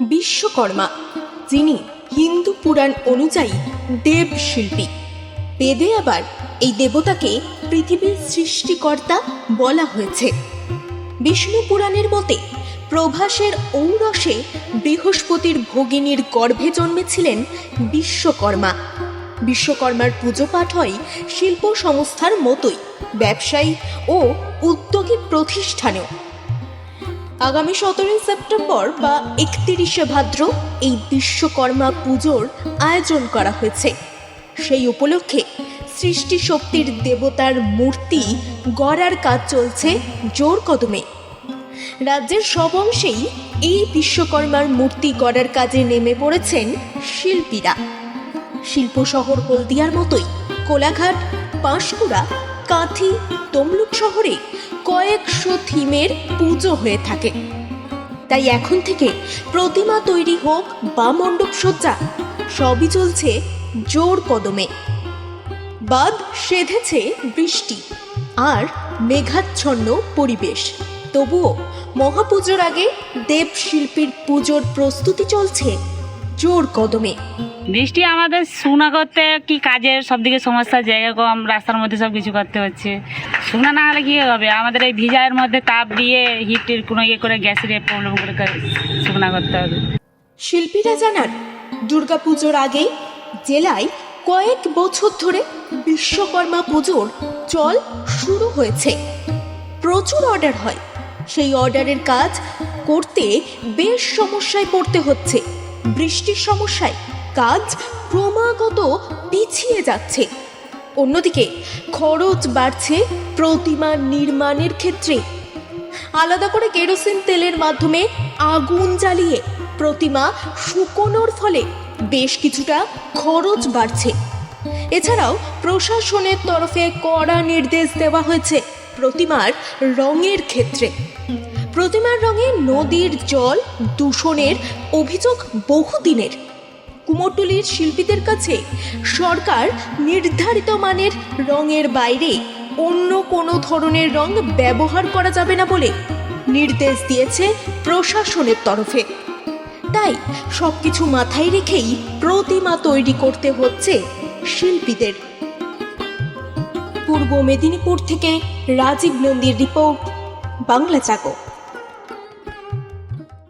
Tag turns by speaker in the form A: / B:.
A: বিশ্বকর্মা, যিনি হিন্দু পুরাণ অনুযায়ী দেব শিল্পী বেদে আবার এই দেবতাকে পৃথিবীর সৃষ্টিকর্তা বলা হয়েছে। বিষ্ণু পুরাণের মতে, প্রভাসের ঔরসে বৃহস্পতির ভগিনীর গর্ভে জন্মেছিলেন বিশ্বকর্মা। বিশ্বকর্মার পুজো পাঠ হয় শিল্প সংস্থার মতোই, ব্যবসায়ী ও উদ্যোগী প্রতিষ্ঠানেও। আগামী সতেরোই সেপ্টেম্বর বা একত্রিশে ভাদ্র এই বিশ্বকর্মা পুজোর আয়োজন করা হয়েছে। সেই উপলক্ষে সৃষ্টি শক্তির দেবতার মূর্তি গড়ার কাজ চলছে জোর কদমে। রাজ্যের সব অংশেই এই বিশ্বকর্মার মূর্তি গড়ার কাজে নেমে পড়েছেন শিল্পীরা। শিল্প শহর হলদিয়ার মতোই কোলাঘাট পাঁশকুড়া কাঁথি তমলুক শহরে কয়েকশো থিমের পুজো হয়ে থাকে। তাই এখন থেকে প্রতিমা তৈরি হোক বা মণ্ডপ সজ্জা, সবই চলছে জোর কদমে। বাদ সেধেছে বৃষ্টি আর মেঘাচ্ছন্ন পরিবেশ। তবুও মহাপুজোর আগে দেব শিল্পীর পুজোর প্রস্তুতি চলছে জোর কদমে।
B: বৃষ্টি আমাদের শুকনা করতে কি কাজের? সব দিকে সমস্যা জায়গা কম, রাস্তার মধ্যে সব কিছু করতে হচ্ছে। শুকনা না হলে কি হবে? আমাদের এই ভিজায়ের মধ্যে তাপ দিয়ে হিটের কোনো ইয়ে করে গ্যাসের প্রবলেম করে শুকনা করতে হবে।
A: শিল্পীরা জানান, দুর্গাপুজোর আগেই জেলায় কয়েক বছর ধরে বিশ্বকর্মা পুজোর চল শুরু হয়েছে। প্রচুর অর্ডার হয়। সেই অর্ডারের কাজ করতে বেশ সমস্যায় পড়তে হচ্ছে। বৃষ্টির সমস্যায় কাজ ক্রমাগত পিছিয়ে যাচ্ছে। অন্যদিকে, খরচ বাড়ছে প্রতিমা নির্মাণের ক্ষেত্রে। আলাদা করে কেরোসিন তেলের মাধ্যমে আগুন জ্বালিয়ে প্রতিমা শুকোনোর ফলে বেশ কিছুটা খরচ বাড়ছে। এছাড়াও প্রশাসনের তরফে কড়া নির্দেশ দেওয়া হয়েছে প্রতিমার রঙের ক্ষেত্রে। প্রতিমার রঙে নদীর জল দূষণের অভিযোগ বহুদিনের। কুমোরটুলির শিল্পীদের কাছে সরকার নির্ধারিত মানের রঙের বাইরে অন্য কোনো ধরনের রং ব্যবহার করা যাবে না বলে নির্দেশ দিয়েছে প্রশাসনের তরফে। তাই সবকিছু মাথায় রেখেই প্রতিমা তৈরি করতে হচ্ছে শিল্পীদের। পূর্ব মেদিনীপুর থেকে রাজীব নন্দীর রিপোর্ট, বাংলা চাকো।